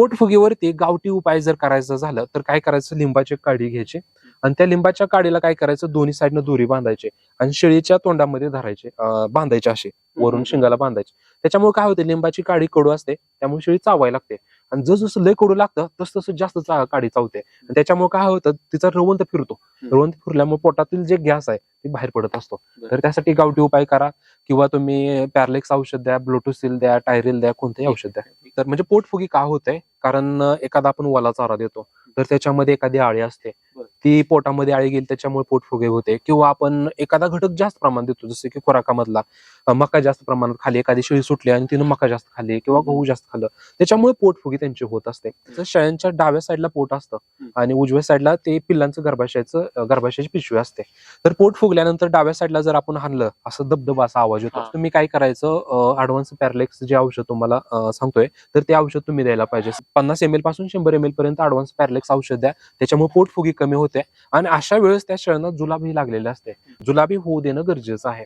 पोटफुगीवरती गावठी उपाय जर करायचं झालं तर काय करायचं? लिंबाची काडी घ्यायची. आणि त्या लिंबाच्या काडीला काय करायचं? दोन्ही साईडनं दोरी बांधायची आणि शेळीच्या तोंडामध्ये धरायचे बांधायचे असे. वरून शिंगाला बांधायचे. त्याच्यामुळे काय होते? लिंबाची काडी कडू असते त्यामुळे शेळी चावायला लागते. आणि जस जसं लय कडू लागतं तस तसं जास्त काडी चावते. आणि त्याच्यामुळे काय होतं तिचा रवंत फिरतो. रवंत फिरल्यामुळे पोटातील जे गॅस आहे ते बाहेर पडत असतो. तर त्यासाठी गावठी उपाय करा किंवा तुम्ही पॅरलेक्स औषध द्या ब्लोटोसिल द्या टायरिल द्या कोणतेही औषध द्या. तर म्हणजे पोटफुगी का होते कारण एखादा आपण वला चारा देतो. तर त्याच्यामध्ये एखादी आळी असते. ती पोटामध्ये आळी गेली त्याच्यामुळे पोटफुगे होते. किंवा आपण एखादा घटक जास्त प्रमाणात देतो जसे की खुराकामधला मका जास्त प्रमाणात खाली एखादी शेळी सुटली आणि तिनं मका जास्त खाल्ली किंवा गहू जास्त खाल्लं त्याच्यामुळे पोटफुगी त्यांची होत असते. तर शेळ्यांच्या डाव्या साईडला पोट असतं आणि उजव्या साईडला ते पिल्लांचं गर्भाशयाचं गर्भाशयाची पिशवी असते. तर पोट फुगल्यानंतर डाव्या साईडला जर आपण हाणलं असं दबदबा असा आवाज येतो. तुम्ही काय करायचं ऍडव्हान्स पॅरलेक्स जे औषध तुम्हाला सांगतोय तर ते औषध तुम्ही द्यायला पाहिजे. पन्नास एम एलपासून शंभर एम एल पर्यंत ऍडव्हान्स पॅरलेक्स औषध द्या. त्याच्यामुळे पोटफुगी कमी होते. आणि अशा वेळेस त्या शहरांना जुलाबी लागलेली असते. जुलाबी होऊ देणं गरजेचं आहे.